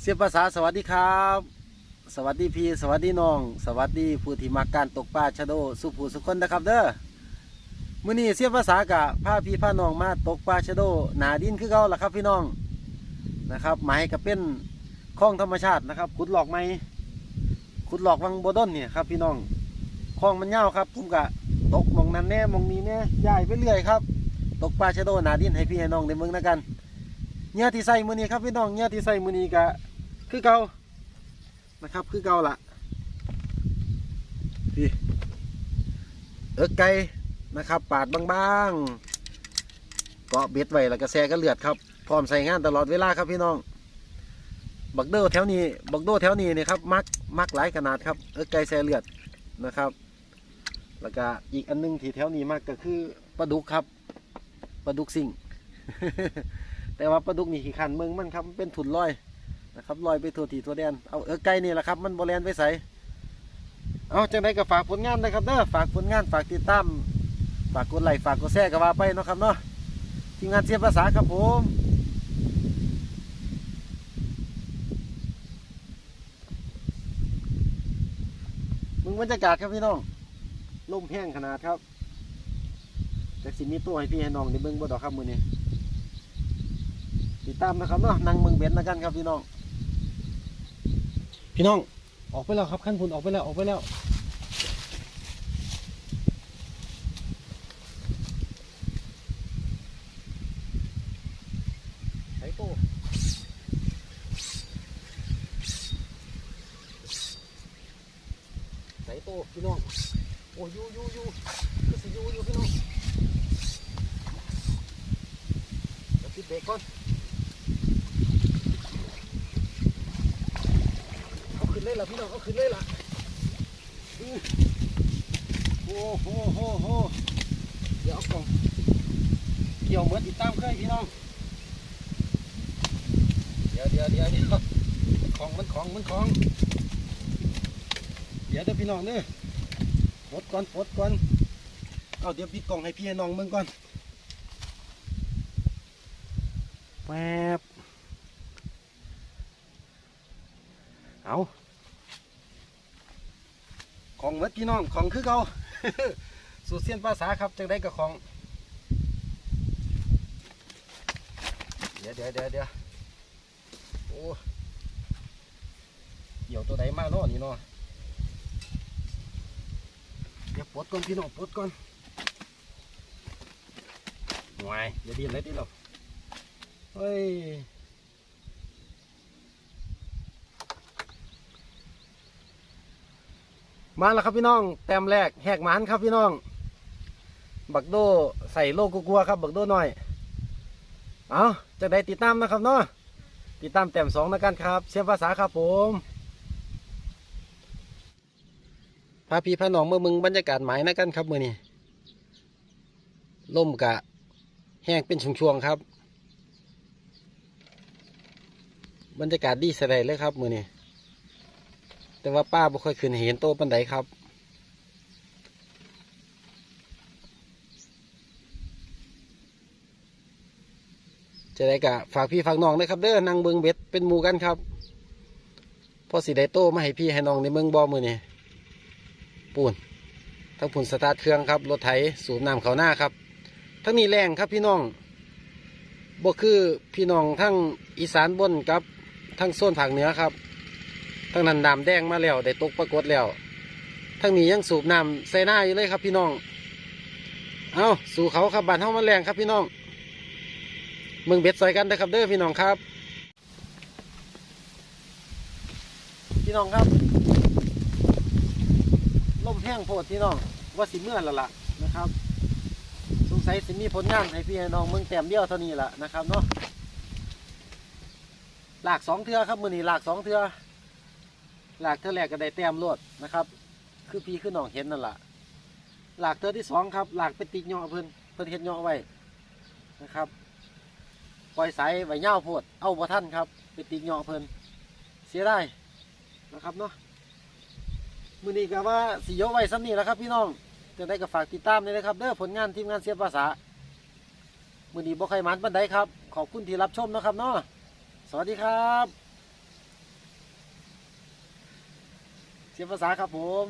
เสียภาษาสวัสดีครับ สวัสดีพี่ สวัสดีน้อง สวัสดีผู้ที่มาการตกปลาชะโด สุผู้สุคนนะครับเด้อมื้อนี้เสียภาษากะพาพี่พาน้องมาตกปลาชะโดหนาดินคือเก่าล่ะครับพี่น้องนะครับหมายก็เป็นคลองธรรมชาตินะครับขุดหลอกไม้ ขุดหลอกวังโบดอนเนี่ยครับ พี่น้องคลองมันยาครับผมกะตกมองนั้นแน่มองนี้แน่ย้ายไปเรื่อยครับ ตกปลาชะโดหนาดินให้พี่ให้น้องได้เมืองนะกันเนี่ยที่ใส่มือนี้ครับพี่น้องเนี่ยที่ใส่มือนี้กะคือเก่านะครับ คือเก่าละพี่เอิกไก่นะครับ ปาดบางๆเกาะเบ็ดไว้แล้วก็แซ่ก็เลือดครับพร้อมใส่งานตลอดเวลาครับพี่น้อง บักโดแถวนี้ บักโดแถวนี้นี่ครับมักมักหลายขนาดครับเอิกไก่แซ่เลือดนะครับ แล้วก็อีกอันหนึงที่แถวนี้มากก็คือปลาดุกครับปลาดุกสิ่ง แต่ว่าปลาดุกนี่ขี้ขันเมืองมันครับเป็นถุนลอยนะครับลอยไปทั่วทีทั่วแดนเอาเออไก่นี่แหละครับ มันบริเวณไปใสเอาจังไดก็ฝากผลงานนะครับเด้อฝากผลงานฝากติดตามฝากกดไลค์ฝากกดแชร์ก็ว่าไปเนาะครับเนาะทีมงานเสียภาษาครับผม บรรยากาศครับพี่น้องลมแห้งขนาดครับจากสิมีตัวให้พี่ให้น้องในเบื้องบนดอกครับมือนี้ติดตามนะครับเนาะนางเมืองเบ็ดนะกันครับพี่น้อง พี่น้องออกไปแล้วครับขั้นพุ่นออกไปแล้วออกไปแล้วไอ้โตใส่ โตพี่น้องโอ้ยยูยูยูก็สิยูยูพี่น้องเดี๋ยวปิดเบรกก่อนเอาขึ้นเลยล่ะพี่น้องเอาขึ้นเลยล่ะโอ้โหโหโหเดี๋ยวเอากล่องเกี่ยวเหมือนติดตามเคยพี่น้องเดี๋ยวเดี๋ยวเดี๋ยวเดี๋ยวของมันของมันของ ดี๋ยวเดี๋ยวพี่น้องเด้อปลดก่อนปลดก่อนเอาเดี๋ยวปิดกล่องให้พี่น้องมึงก่อนแป๊บเอาของเมดพี่น้องของคือเขาสูตรเสียนภาษาครับจังได้กับของ เดี๋ยวเดี๋ยวเดี๋ยวเดี๋ยวโอ้เกี่ยวตัวใดมาเนาะนี่เนาะเดี๋ยวปลดก่อนพี่น้องปดก่อนหวยอย่าดิ้นเลยดิเราเฮ้ยมาแล้วครับพี่น้องแต้มแรกแหกหมานครับพี่น้อง บักโดใส่โลกกลัวครับบักโดหน่อย เอาจะได้ติดตามนะครับเนาะติดตามแต้มสองนะกันครับ เสียงภาษาครับผม พาพี่พาน้องเมื่อมึงบรรยากาศหมายนะกันครับมือนี้ล่มกะ แห้งเป็นช่วงๆครับ บรรยากาศดีสดเลยครับมือนี้แต่ว่าป้าบ่ค่อยขึ้นเห็นโตปันไดครับจะได้กะฝากพี่ฝากน้องด้ครับเด้อนั่งเบิงเบ็ดเป็นหมู่กันครับพอสิได้โตมาให้พี่ให้น้องในเมืองบ่อมือนี่ ปูนทั้งผุนสตาร์ทเครื่องครับรถไถสูบน้ำเขาหน้าครับ ทั้งนี้แรงครับพี่น้องบ่คือพี่น้องทั้งอีสานบนกับทั้งโซนภาคเหนือครับ ทั้งนันน้ำแดงมาแล้วได้ตกปรากฏแล้ว ทั้งนี้ยังสูบน้ำใส่หน้าอยู่เลยครับพี่น้อง เอาสู่เขาครับบานเฮามันแรงครับพี่น้องมืองเบ็ดซอยกันนะครับเด้อพี่น้องครับ พี่น้องครับ ลมแห้งโพดพี่น้องว่าสิเมื่อแล้วล่ะนะครับ สงสัยสิมีผลงานให้พี่ให้น้องเมืองแต้มเดียวเท่านี้แหละนะครับเนาะหลากสองเทือครับมือนี้หลากสองเทือหลากเทือแรกก็ได้แต้มรวดนะครับ คือพี่คือน้องเห็นนั่นแหละหลากเทือที่สองครับหลากเป็นติกเหยาะเพิ่นเพิ่นเห็ดเหยาะไว้นะครับปล่อยสายไว้เงาโพดเอาบ่ท่านครับเป็นติกเหยาะเพิ่นเสียได้นะครับเนาะ มือนี้ก็ว่าสิยกไว้ซ้ำนี่แล้วครับพี่น้องจะได้ก็ฝากติดตามเลยนะครับเด้อผลงานทีมงานเสียภาษา มือนี้บ่ใครมันบันไดครับ ขอบคุณที่รับชมนะครับเนาะสวัสดีครับ เสียภาษาครับผม